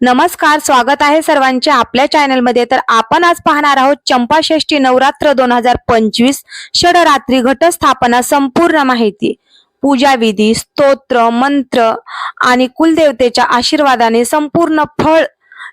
नमस्कार स्वागत आहे सर्वांचे आपल्या चॅनलमध्ये. तर आपण आज पाहणार आहोत चंपाषष्ठी नवरात्र दोन हजार पंचवीस षडरात्री घटस्थापना संपूर्ण माहिती. पूजा विधी स्तोत्र मंत्र आणि कुलदेवतेच्या आशीर्वादाने संपूर्ण फळ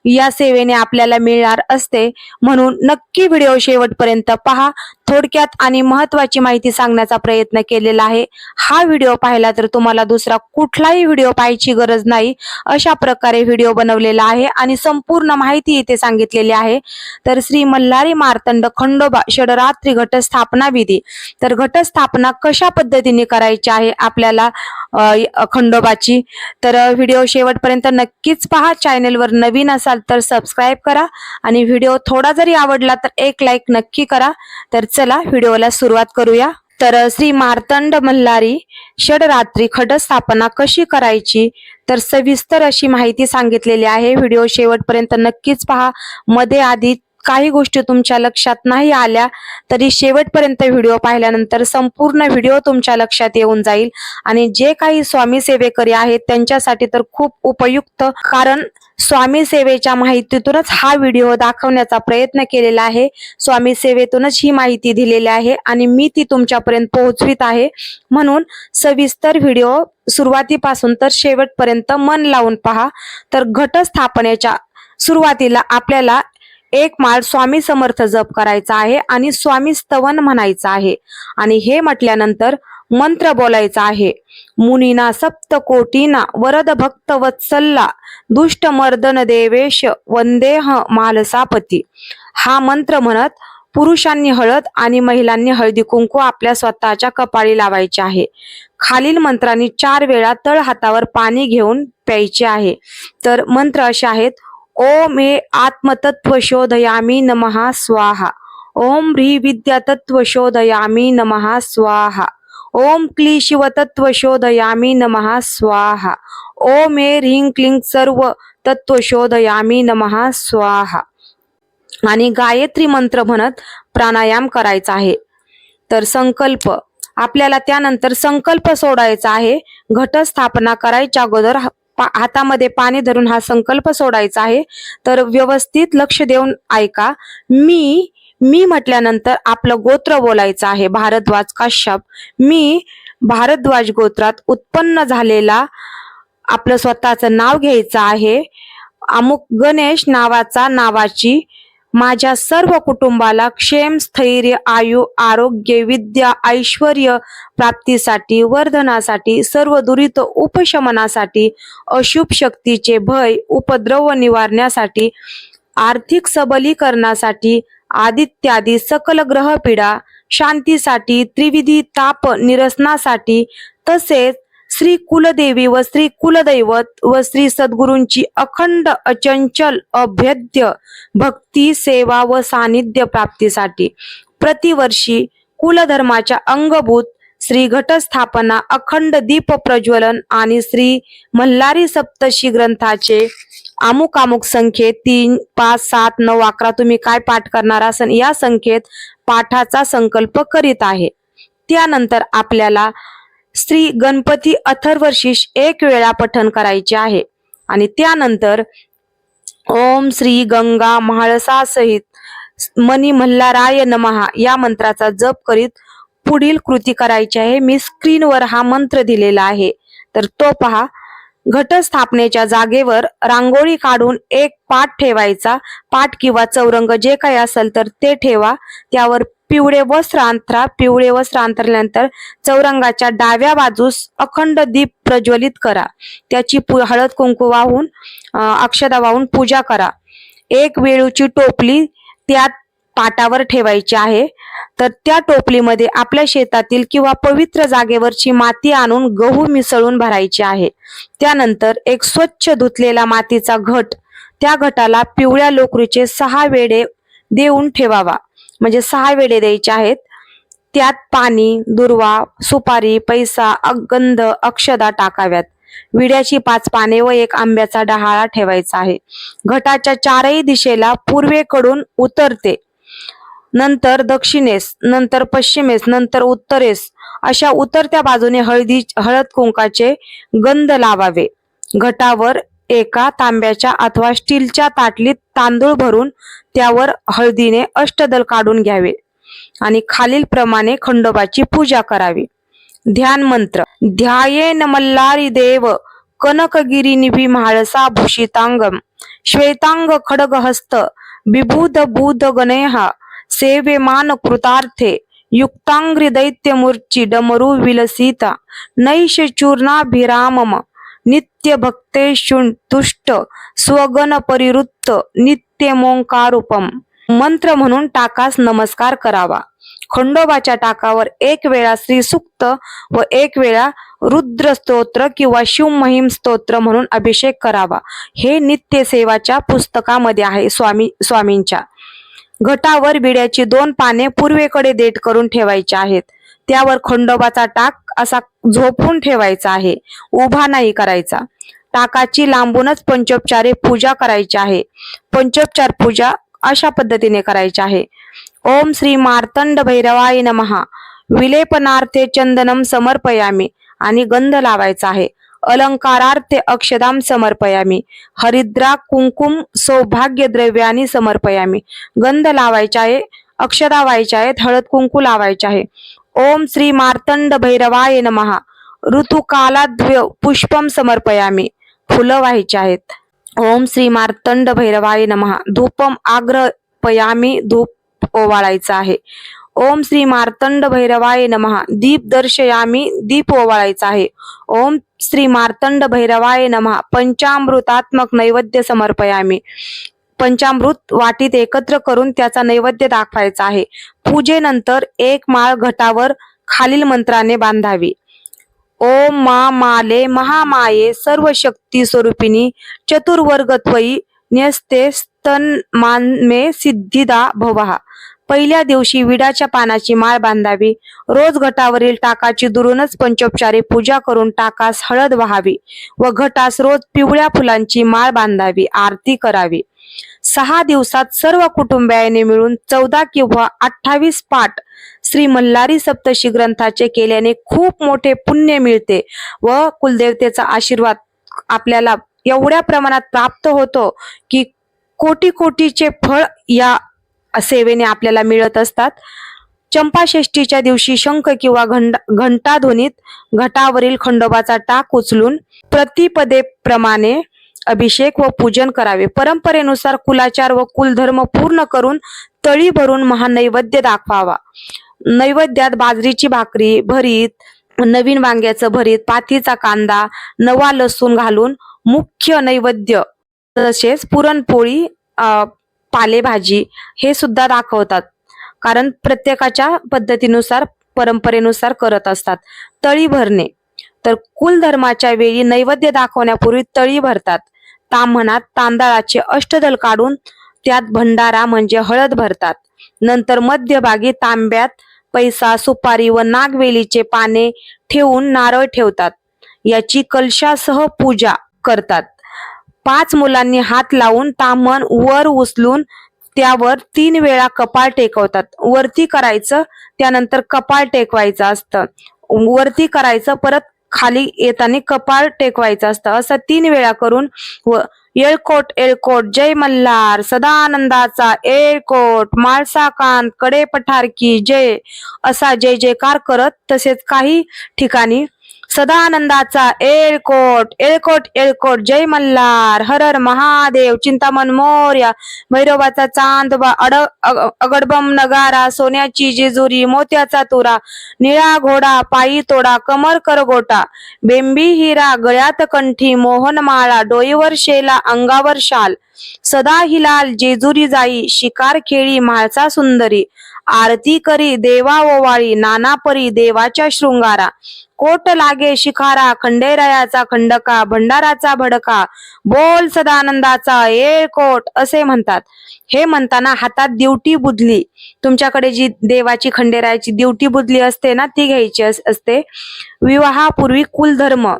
या सेवेने आपल्याला मिळणार असते. म्हणून नक्की व्हिडिओ शेवटपर्यंत पहा. थोडक्यात आणि महत्वाची माहिती सांगण्याचा प्रयत्न केलेला आहे. हा व्हिडिओ पाहिला तर तुम्हाला दुसरा कुठलाही व्हिडिओ पाहायची गरज नाही अशा प्रकारे व्हिडिओ बनवलेला आहे आणि संपूर्ण माहिती इथे सांगितलेली आहे. तर श्री मल्हारी मार्तंड खंडोबा षडरात्री घटस्थापना विधी. तर घटस्थापना कशा पद्धतीने करायची आहे आपल्याला खंडोबाची? तर व्हिडिओ शेवटपर्यंत नक्कीच पहा. चॅनेलवर नवीन असाल तर सबस्क्राईब करा आणि व्हिडिओ थोडा जरी आवडला तर एक लाईक नक्की करा. तर चला व्हिडिओला सुरुवात करूया. तर श्री मार्तंड मल्हारी षडरात्री खडस्थापना कशी करायची? तर सविस्तर अशी माहिती सांगितलेली आहे. व्हिडिओ शेवटपर्यंत नक्कीच पहा. मध्ये आधी काही गोष्टी तुमच्या लक्षात नाही आल्या तरी शेवटपर्यंत व्हिडिओ पाहिल्यानंतर संपूर्ण व्हिडिओ तुमच्या लक्षात येऊन जाईल. आणि जे काही स्वामी सेवेकरी आहेत त्यांच्यासाठी तर खूप उपयुक्त कारण स्वामी सेवेच्या माहितीतूनच हा व्हिडिओ दाखवण्याचा प्रयत्न केलेला आहे. स्वामी सेवेतूनच ही माहिती दिलेली आहे आणि मी ती तुमच्यापर्यंत पोहोचवित आहे. म्हणून सविस्तर व्हिडिओ सुरुवातीपासून तर शेवटपर्यंत मन लावून पहा. तर घटस्थापनेच्या सुरुवातीला आपल्याला एक माळ स्वामी समर्थ जप करायचा आहे आणि स्वामी स्तवन म्हणायचं आहे. आणि हे म्हटल्यानंतर मंत्र बोलायचा आहे. मुनीना सप्त कोटीना वरद भक्त वत्सल्ला दुष्ट मर्दन देवेश वंदेह मालसापती. हा मंत्र म्हणत पुरुषांनी हळद आणि महिलांनी हळदी कुंकू आपल्या स्वतःच्या कपाळी लावायचे आहे. खालील मंत्रांनी चार वेळा तळ हातावर पाणी घेऊन प्यायचे आहे. तर मंत्र असे आहेत ओम हे आत्मतत्व शोधयामी नमहा स्वाहा. ओम ह्री विद्या तत्व शोधयामी नमः स्वाहा. ओम क्ली शिवतत्व शोधयामी नमः स्वाहा. ओम हे ह्रीं क्लीं सर्व तत्व शोधयामी नमः स्वाहा. आणि गायत्री मंत्र म्हणत प्राणायाम करायचा आहे. तर संकल्प आपल्याला त्यानंतर संकल्प सोडायचा आहे. घटस्थापना करायच्या अगोदर हातामध्ये पाणी धरून हा संकल्प सोडायचा आहे. तर व्यवस्थित लक्ष देऊन ऐका. मी मी म्हटल्यानंतर आपलं गोत्र बोलायचं आहे. भारद्वाज काश्यप. मी भारद्वाज गोत्रात उत्पन्न झालेला आपलं स्वतःचं नाव घ्यायचं आहे. अमुक गणेश नावाचा नावाची माझ्या सर्व कुटुंबाला क्षेम स्थैर्य आयु आरोग्य विद्या ऐश्वर प्राप्तीसाठी वर्धनासाठी सर्व दुरित उपशमनासाठी अशुभ शक्तीचे भय उपद्रव निवारण्यासाठी आर्थिक सबलीकरणासाठी आदित्यादी सकल ग्रहपीडा शांतीसाठी त्रिविधी ताप निरसनासाठी तसेच श्री कुलदेवी व श्री कुलदैवत व श्री सद्गुरूंची अखंड अचंचल अभेद्य भक्ती सेवा व सानिध्य प्राप्तीसाठी प्रतिवर्षी कुलधर्माच्या अंगभूत श्री घटस्थापना अखंड दीप प्रज्वलन आणि श्री मल्हारी सप्तशी ग्रंथाचे अमुक अमुक संख्येत तीन पाच सात नऊ अकरा तुम्ही काय पाठ करणार असन या संख्येत पाठाचा संकल्प करीत आहे. त्यानंतर आपल्याला श्री गणपती अथर्वशीष एक वेळा पठण करायचे आहे. आणि त्यानंतर ओम श्री गंगा म्हाळसा सहित मनी मल्हाराय नमहा या मंत्राचा जप करीत पुढील कृती करायची आहे. मी स्क्रीनवर हा मंत्र दिलेला आहे. तर तो पहा. घटस्थापनेच्या जागेवर रांगोळी काढून एक पाठ ठेवायचा. पाठ किंवा चौरंग जे काही असेल तर ते ठेवा. त्यावर पिवळे व अंथरा पिवळे व अंथरल्यानंतर चौरंगाच्या डाव्या बाजूस अखंड दीप प्रज्वलित करा. त्याची पु- हळद कुंकू वाहून अक्षदा वाहून पूजा करा. एक वेळूची टोपली त्यात पाटावर ठेवायची आहे. तर त्या टोपलीमध्ये आपल्या शेतातील किंवा पवित्र जागेवरची माती आणून गहू मिसळून भरायची आहे. त्यानंतर एक स्वच्छ धुतलेला मातीचा घट. त्या घटाला पिवळ्या लोकरीचे सहा वेडे देऊन ठेवावा. म्हणजे सहा वेडे द्यायचे आहेत. त्यात पाणी दुर्वा सुपारी पैसा अगंध अक्षदा टाकाव्यात. विड्याची पाच पाने व एक आंब्याचा डहाळा ठेवायचा आहे. घटाच्या चारही दिशेला पूर्वेकडून उतरते. नंतर दक्षिणेस नंतर पश्चिमेस नंतर उत्तरेस अशा उतरत्या बाजूने हळदी हळद कुंकाचे गंध लावावे. घटावर एका तांब्याच्या अथवा स्टीलच्या ताटलीत तांदूळ भरून त्यावर हळदीने अष्टदल काढून घ्यावे आणि खालील प्रमाणे खंडोबाची पूजा करावी. ध्यान मंत्र. ध्यायेन मल्लारी देव कनकगिरी निभी म्हाळसा भूषितांगम श्वेतांग खडगहस्त बिबूद बुध गणेहा सेवेमान कृतार्थे युक्तांग्री दैत्य मूर्ची डमरू विलसिता नैश चूर्णाभिरामम नित्य तुष्ट स्वगण परिवृत्त नित्य मोंकारूपम मंत्र म्हणून टाकास नमस्कार करावा. खंडोबाच्या टाकावर एक वेळा श्री सुक्त व एक वेळा रुद्र स्तोत्र किंवा शिव महिम स्तोत्र म्हणून अभिषेक करावा. हे नित्य सेवाच्या पुस्तकामध्ये आहे स्वामी स्वामींच्या. घटावर बिड्याची दोन पाने पूर्वेकडे देठ करून ठेवायची आहेत. त्यावर खंडोबाचा टाक असा झोपून ठेवायचा आहे. उभा नाही करायचा. टाकाची लांबूनच पंचोपचारे पूजा करायची आहे. पंचोपचार पूजा अशा पद्धतीने करायची आहे. ओम श्री मार्तंड भैरवाय नमहा विलेपनार्थे चंदनम समर्पयामी आणि गंध लावायचा आहे. अलंकारार्थे अक्षदाम समर्पयामी. हरिद्रा कुंकुम सौभाग्य द्रव्यानी समर्पयामी. गंध लावायचा आहे अक्षदा व्हायच्या आहेत हळद कुंकू लावायचे आहे. ओम श्री मार्तंड भैरवाय नमहा ऋतुकालाद्व्य पुष्पम समर्पयामी. फुलं व्हायची आहेत. ओम श्री मार्तंड भैरवाय नमहा धूपम आग्रपयामी धूप ओवाळायचं आहे. ओम श्री मार्तंड भैरवाय नमहा दीप दर्शयामी. दीप ओवाळायचा आहे. ओम श्री मार्तंड भैरवाय नमहा पंचामृतात्मक नैवेद्य समर्पयामी. पंचामृत वाटीत एकत्र करून त्याचा नैवेद्य दाखवायचा आहे. पूजेनंतर एक माळ घटावर खालील मंत्राने बांधावी. ओम मा माले महामाये सर्व शक्ती स्वरूपिणी चतुर्वर्गत्वयी न्यस्ते स्तन मान मे सिद्धिदा भवहा पहिल्या दिवशी विडाच्या पानाची माळ बांधावी. रोज घटावरील टाकाची दुरूनच पंचोपचारी पूजा करून टाकास हळद व्हावी व घटास रोज पिवळ्या फुलांची माळ बांधावी. आरती करावी. सहा दिवसात सर्व कुटुंबियाने मिळून चौदा किंवा अठ्ठावीस पाठ श्री मल्हारी सप्तशी ग्रंथाचे केल्याने खूप मोठे पुण्य मिळते व कुलदेवतेचा आशीर्वाद आपल्याला एवढ्या प्रमाणात प्राप्त होतो की कोटी कोटीचे फळ या सेवेने आपल्याला मिळत असतात. चंपाषष्टीच्या दिवशी शंख किंवा घंटा घंटाध्वनीत घटावरील खंडोबाचा टाक उचलून प्रतिपदेप्रमाणे अभिषेक व पूजन करावे. परंपरेनुसार कुलाचार व कुलधर्म पूर्ण करून तळी भरून महानैवेद्य दाखवावा. नैवेद्यात बाजरीची भाकरी भरीत नवीन वांग्याचं भरीत पाथीचा कांदा नवा लसूण घालून मुख्य नैवेद्य तसेच पुरणपोळी पालेभाजी हे सुद्धा दाखवतात. कारण प्रत्येकाच्या पद्धतीनुसार परंपरेनुसार करत असतात. तळी भरणे. तर कुलधर्माच्या वेळी नैवेद्य दाखवण्यापूर्वी तळी भरतात. ताम्हणात तांदळाचे अष्टदल काढून त्यात भंडारा म्हणजे हळद भरतात. नंतर मध्यभागी तांब्यात पैसा सुपारी व नागवेलीचे पाने ठेवून नारळ ठेवतात. याची कलशासह पूजा करतात. पाच मुलांनी हात लावून तामन वर उचलून त्यावर तीन वेळा कपाळ टेकवतात. वरती करायचं त्यानंतर कपाळ टेकवायचं असतं. वरती करायचं परत खाली येताना कपाळ टेकवायचं असतं. असं तीन वेळा करून व येळकोट येळकोट जय मल्हार सदानंदाचा येळकोट माळसाकांत कडे पठार की जय असा जय जयकार करत तसेच काही ठिकाणी सदानंदाचा एळकोट एळकोट येळकोट जय मल्हार हर हर महादेव चिंतामण मोर्या भैरवाचा चांदबा अड अगडबम नगारा सोन्याची जेजुरी मोत्याचा तुरा निळा घोडा पायी तोडा कमर कर गोटा बेंबी हिरा गळ्यात कंठी मोहनमाळा डोईवर शेला अंगावर शाल सदा हिलाल जेजुरी जाई शिकार खेळी म्हाळसा सुंदरी आरती करी देवा ओवाळी नाना परी देवाच्या शृंगारा कोट लागे शिखारा खंडेरायाचा खंडका भंडाराचा भडका बोल सदानंदाचा एळकोट कोट असे म्हणतात. हे म्हणताना हातात दिवटी बुधली तुमच्याकडे जी देवाची खंडेरायाची दिवटी बुधली असते ना ती घ्यायची अस- असते. विवाहापूर्वी कुलधर्म.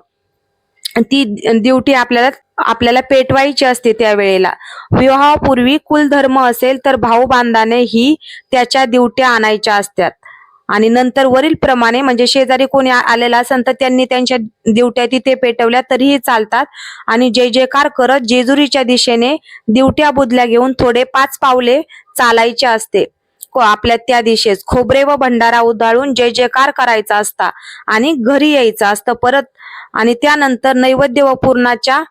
ती दिवटी आपल्याला आपल्याला पेटवायची असते त्यावेळेला. विवाहापूर्वी कुलधर्म असेल तर भाऊ बांधाने ही त्याच्या दिवट्या आणायच्या असतात आणि नंतर वरील प्रमाणे म्हणजे शेजारी कोणी आलेला असेल तर त्यांनी त्यांच्या दिवट्या तिथे पेटवल्या तरीही चालतात. आणि जय जयकार करत जेजुरीच्या दिशेने दिवट्या बुदल्या घेऊन थोडे पाच पावले चालायचे असते. आपल्या त्या दिशेस खोबरे व भंडारा उधाळून जय जयकार करायचा असता आणि घरी यायचं असतं परत. आणि त्यानंतर नैवेद्य व पूर्णाच्या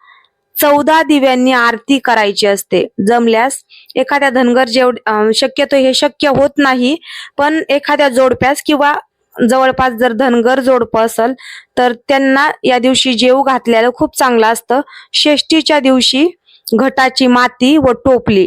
चौदा दिव्यांनी आरती करायची असते. जमल्यास एखाद्या धनगर जेवढ शक्यतो हे शक्य होत नाही पण एखाद्या जोडप्यास किंवा जवळपास जर धनगर जोडपं असेल तर त्यांना या दिवशी जेव घातलेलं खूप चांगलं असतं. षष्टीच्या दिवशी घटाची माती व टोपली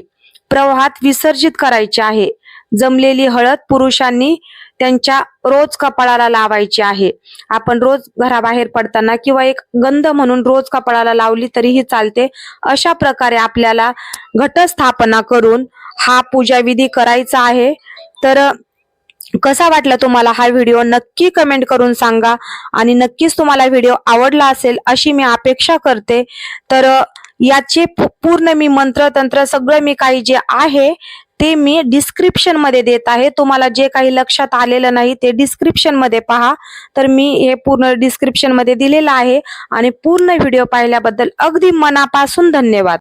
प्रवाहात विसर्जित करायची आहे. जमलेली हळद पुरुषांनी त्यांच्या रोज कपाळाला लावायची आहे. आपण रोज घराबाहेर पडताना किंवा एक गंध म्हणून रोज कपाळाला लावली तरीही चालते. अशा प्रकारे आपल्याला घटस्थापना करून हा पूजा विधी करायचा आहे. तर कसा वाटला तुम्हाला हा व्हिडिओ? नक्की कमेंट करून सांगा. आणि नक्कीच तुम्हाला व्हिडिओ आवडला असेल अशी मी अपेक्षा करते. तर याचे पूर्ण मी मंत्र तंत्र सगळं मी काही जे आहे ते मी डिस्क्रिप्शनमध्ये देत आहे. तुम्हाला जे काही लक्षात आलेलं नाही ते डिस्क्रिप्शनमध्ये पहा. तर मी हे पूर्ण डिस्क्रिप्शनमध्ये दिलेलं आहे. आणि पूर्ण व्हिडिओ पाहिल्याबद्दल अगदी मनापासून धन्यवाद.